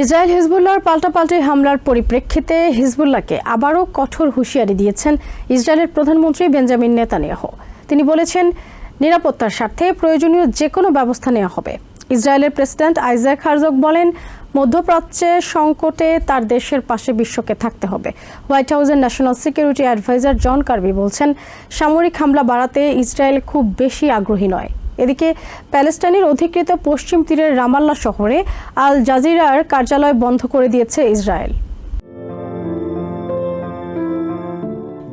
Israel হিজবুল্লাহর পাল্টাপাল্টি হামলার পরিপ্রেক্ষিতে হিজবুল্লাহকে আবারও কঠোর হুঁশিয়ারি দিয়েছেন ইসরায়েলের প্রধানমন্ত্রী বেঞ্জামিন নেতানিয়াহু। তিনি বলেছেন, নিরাপত্তার স্বার্থে প্রয়োজনীয় যে কোনো ব্যবস্থা নেওয়া হবে। ইসরায়েলের প্রেসিডেন্ট আইজাক হারজক বলেন মধ্যপ্রাচ্যের সংকটে তার দেশের পাশে বিশ্বকে থাকতে হবে। হোয়াইট হাউসের national security adviser John Kirby বলছেন, সামরিক হামলা বাড়াতে ইসরায়েল খুব বেশি আগ্রহী নয়। এদিকে প্যালেস্টাইনের অধিকৃত পশ্চিম তীরের রামাল্লা শহরে আল জাজিরার কার্যালয় বন্ধ করে দিয়েছে ইসরায়েল।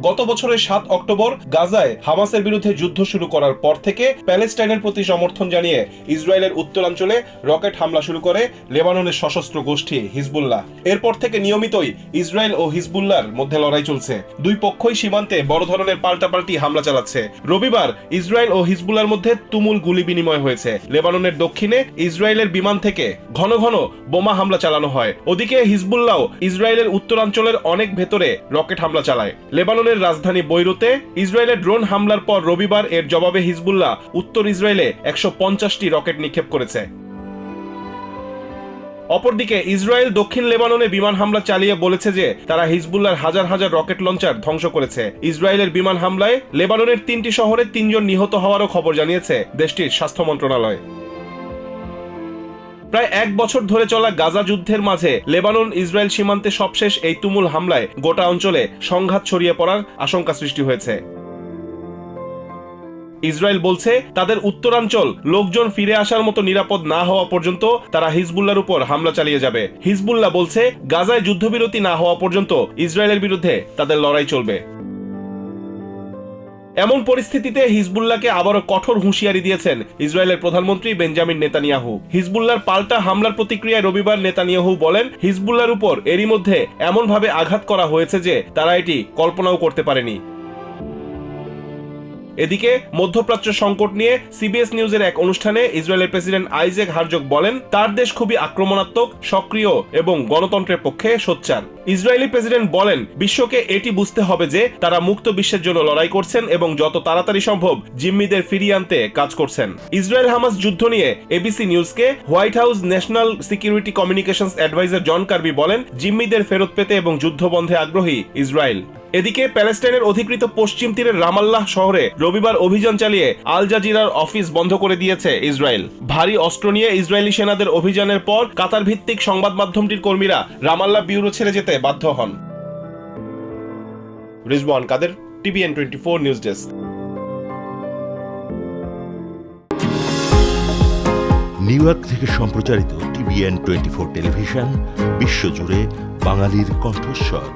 গত বছরের সাত অক্টোবর গাজায় হামাসের বিরুদ্ধে যুদ্ধ শুরু করার পর থেকে প্যালেস্টাইনের প্রতি সমর্থন জানিয়ে ইসরায়েলের উত্তরাঞ্চলে রকেট হামলা শুরু করে লেবাননের সশস্ত্র গোষ্ঠী হিজবুল্লাহ। এরপর থেকে নিয়মিতই ইসরায়েল ও হিজবুল্লাহর মধ্যে লড়াই চলছে। দুই পক্ষই সীমান্তে বড় ধরনের পাল্টাপাল্টি হামলা চালাচ্ছে। রবিবার ইসরায়েল ও হিজবুল্লাহর মধ্যে তুমুল গুলি বিনিময় হয়েছে। লেবাননের দক্ষিণে ইসরায়েলের বিমান থেকে ঘন ঘন বোমা হামলা চালানো হয়। ওদিকে হিজবুল্লাহ ইসরায়েলের উত্তরাঞ্চলের অনেক ভেতরে রকেট হামলা চালায়। লেবাননের রাজধানী বৈরুতে ইসরায়েলের ড্রোন হামলার পর রবিবার এর জবাবে হিজবুল্লাহ উত্তর ইসরায়েলে একশো পঞ্চাশটি রকেট নিক্ষেপ করেছে। অপরদিকে ইসরায়েল দক্ষিণ লেবাননে বিমান হামলা চালিয়ে বলেছে যে তারা হিজবুল্লার হাজার হাজার রকেট লঞ্চার ধ্বংস করেছে। ইসরায়েলের বিমান হামলায় লেবাননের তিনটি শহরে তিনজন নিহত হওয়ারও খবর জানিয়েছে দেশটির স্বাস্থ্য মন্ত্রণালয়। প্রায় এক বছর ধরে চলা গাজা যুদ্ধের মাঝে লেবানন ইসরায়েল সীমান্তে সবশেষ এই তুমুল হামলায় গোটা অঞ্চলে সংঘাত ছড়িয়ে পড়ার আশঙ্কা সৃষ্টি হয়েছে। ইসরায়েল বলছে, তাদের উত্তরাঞ্চল লোকজন ফিরে আসার মতো নিরাপদ না হওয়া পর্যন্ত তারা হিজবুল্লার উপর হামলা চালিয়ে যাবে। হিজবুল্লাহ বলছে, গাজায় যুদ্ধবিরতি না হওয়া পর্যন্ত ইসরায়েলের বিরুদ্ধে তাদের লড়াই চলবে। এমন পরিস্থিতিতে হিজবুল্লাহকে আবারও কঠোর হুঁশিয়ারি দিয়েছেন ইসরায়েলের প্রধানমন্ত্রী বেঞ্জামিন নেতানিয়াহু। হিজবুল্লাহর পাল্টা হামলার প্রতিক্রিয়ায় রবিবার নেতানিয়াহু বলেন, হিজবুল্লাহর উপর এরই মধ্যে এমনভাবে আঘাত করা হয়েছে যে তারা এটি কল্পনাও করতে পারেনি। এদিকে মধ্যপ্রাচ্য সংকট নিয়ে সিবিএস নিউজের এক অনুষ্ঠানে ইসরায়েলের প্রেসিডেন্ট আইজেক হারজক বলেন, তার দেশ খুবই আক্রমণাত্মক, সক্রিয় এবং গণতন্ত্রের পক্ষে সোচ্চার। ইসরায়েলি প্রেসিডেন্ট বলেন, বিশ্বকে এটি বুঝতে হবে যে তারা মুক্ত বিশ্বের জন্য লড়াই করছেন এবং যত তাড়াতাড়ি সম্ভব জিম্মিদের ফিরিয়ে আনতে কাজ করছেন। ইসরায়েল হামাস যুদ্ধ নিয়ে এবিসি নিউজকে White House national security communications adviser John Kirby বলেন, জিম্মিদের ফেরত পেতে এবং যুদ্ধ বন্ধে আগ্রহী ইসরায়েল। এদিকে প্যালেস্টাইনের অধিকৃত পশ্চিম তীরের রামাল্লাহ শহরে রবিবার অভিযান চালিয়ে আল জাজিরার অফিস বন্ধ করে দিয়েছে ইসরায়েল। ভারী অস্ত্র নিয়ে ইসরায়েলি সেনাদের অভিযানের পর কাতার ভিত্তিক সংবাদ মাধ্যমটির কর্মীরা রামাল্লাহ ব্যুরো ছেড়ে যেতে বাধ্য হন। Rizwan Kader, TVN twenty four news desk. New York থেকে সম্প্রচারিত টিভিএন টোয়েন্টি ফোর টেলিভিশন, বিশ্বজুড়ে বাঙালির কণ্ঠস্বর।